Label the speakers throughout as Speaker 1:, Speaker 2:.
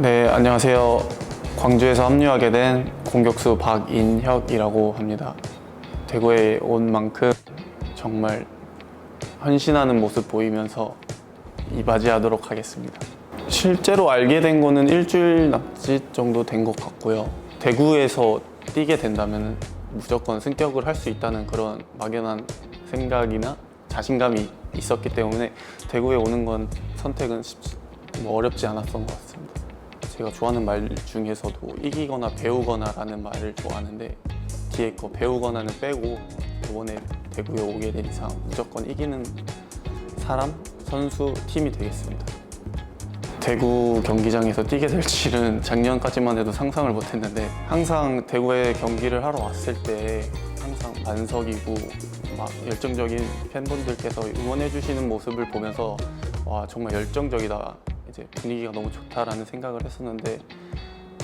Speaker 1: 네, 안녕하세요. 광주에서 합류하게 된 공격수 박인혁이라고 합니다. 대구에 온 만큼 정말 헌신하는 모습 보이면서 이바지하도록 하겠습니다. 실제로 알게 된 거는 일주일 남짓 정도 된 것 같고요. 대구에서 뛰게 된다면 무조건 승격을 할 수 있다는 그런 막연한 생각이나 자신감이 있었기 때문에 대구에 오는 건 선택은 쉽지, 뭐 어렵지 않았던 것 같습니다. 제가 좋아하는 말 중에서도 이기거나 배우거나 라는 말을 좋아하는데 뒤에 거 배우거나는 빼고 이번에 대구에 오게 된 이상 무조건 이기는 사람, 선수, 팀이 되겠습니다. 대구 경기장에서 뛰게 될 줄은 작년까지만 해도 상상을 못했는데 항상 대구에 경기를 하러 왔을 때 항상 만석이고 막 열정적인 팬분들께서 응원해 주시는 모습을 보면서 와 정말 열정적이다 이제 분위기가 너무 좋다라는 생각을 했었는데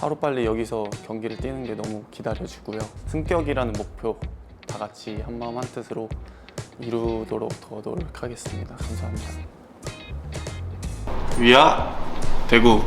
Speaker 1: 하루빨리 여기서 경기를 뛰는 게 너무 기다려지고요. 승격이라는 목표 다 같이 한마음 한뜻으로 이루도록 더 노력하겠습니다. 감사합니다. 위아 대구